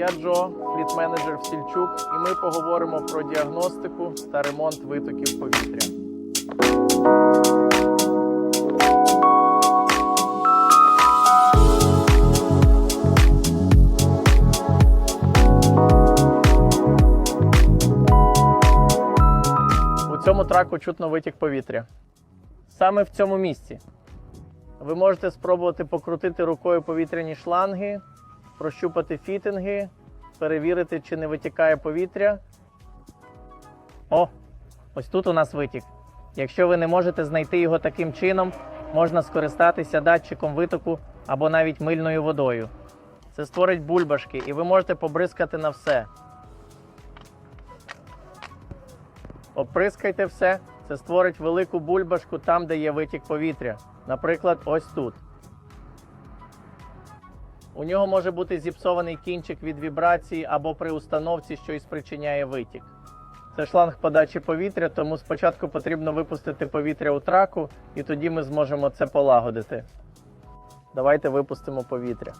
Я Джо, фліт-менеджер в Сільчук, і ми поговоримо про діагностику та ремонт витоків повітря. У цьому траку чутно витік повітря. Саме в цьому місці. Ви можете спробувати покрутити рукою повітряні шланги, прощупати фітинги, перевірити, чи не витікає повітря. О, ось тут у нас витік. Якщо ви не можете знайти його таким чином, можна скористатися датчиком витоку або навіть мильною водою. Це створить бульбашки, і ви можете побризкати на все. Оприскайте все. Це створить велику бульбашку там, де є витік повітря. Наприклад, ось тут. У нього може бути зіпсований кінчик від вібрації або при установці, що і спричиняє витік. Це шланг подачі повітря, тому спочатку потрібно випустити повітря у траку, і тоді ми зможемо це полагодити. Давайте випустимо повітря.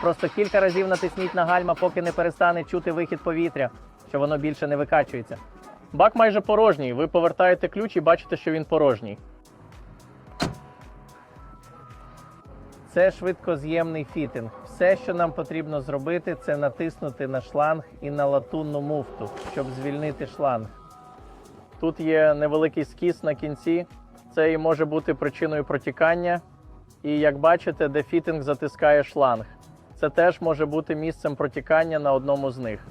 Просто кілька разів натисніть на гальма, поки не перестане чути вихід повітря, що воно більше не викачується. Бак майже порожній. Ви повертаєте ключ і бачите, що він порожній. Це швидкоз'ємний фітинг. Все, що нам потрібно зробити, це натиснути на шланг і на латунну муфту, щоб звільнити шланг. Тут є невеликий скіс на кінці. Це і може бути причиною протікання. І як бачите, де фітинг затискає шланг. Це теж може бути місцем протікання на одному з них.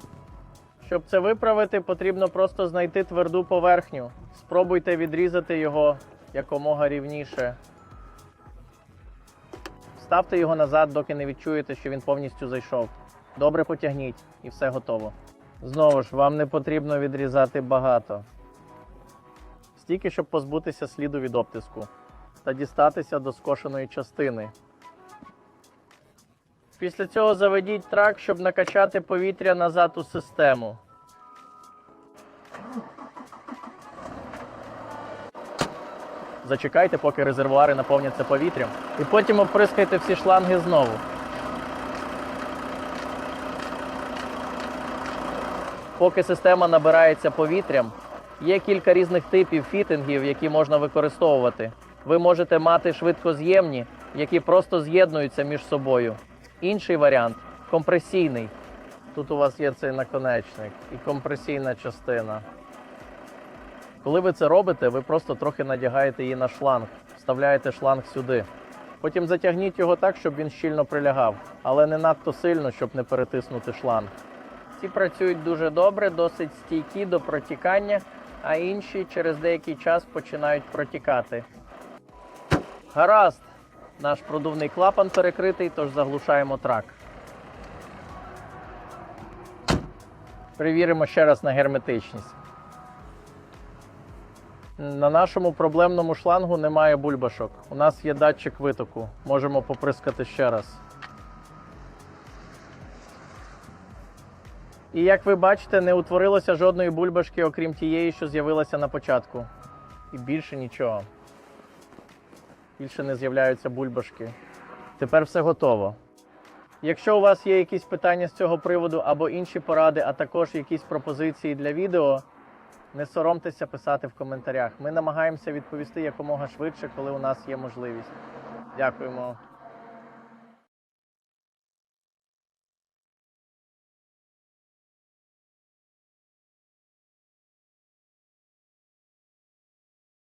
Щоб це виправити, потрібно просто знайти тверду поверхню. Спробуйте відрізати його якомога рівніше. Ставте його назад, доки не відчуєте, що він повністю зайшов. Добре потягніть і все готово. Знову ж, вам не потрібно відрізати багато. Стільки, щоб позбутися сліду від обтиску та дістатися до скошеної частини. Після цього заведіть трак, щоб накачати повітря назад у систему. Зачекайте, поки резервуари наповняться повітрям, і потім оприскайте всі шланги знову. Поки система набирається повітрям, є кілька різних типів фітингів, які можна використовувати. Ви можете мати швидкоз'ємні, які просто з'єднуються між собою. Інший варіант компресійний. Тут у вас є цей наконечник і компресійна частина. Коли ви це робите, ви просто трохи надягаєте її на шланг, вставляєте шланг сюди. Потім затягніть його так, щоб він щільно прилягав, але не надто сильно, щоб не перетиснути шланг. Ці працюють дуже добре, досить стійкі до протікання, а інші через деякий час починають протікати. Гаразд, наш продувний клапан перекритий, тож заглушаємо трак. Перевіримо ще раз на герметичність. На нашому проблемному шлангу немає бульбашок. У нас є датчик витоку. Можемо поприскати ще раз. І як ви бачите, не утворилося жодної бульбашки, окрім тієї, що з'явилася на початку. І більше нічого. Більше не з'являються бульбашки. Тепер все готово. Якщо у вас є якісь питання з цього приводу або інші поради, а також якісь пропозиції для відео, не соромтеся писати в коментарях. Ми намагаємося відповісти якомога швидше, коли у нас є можливість. Дякуємо.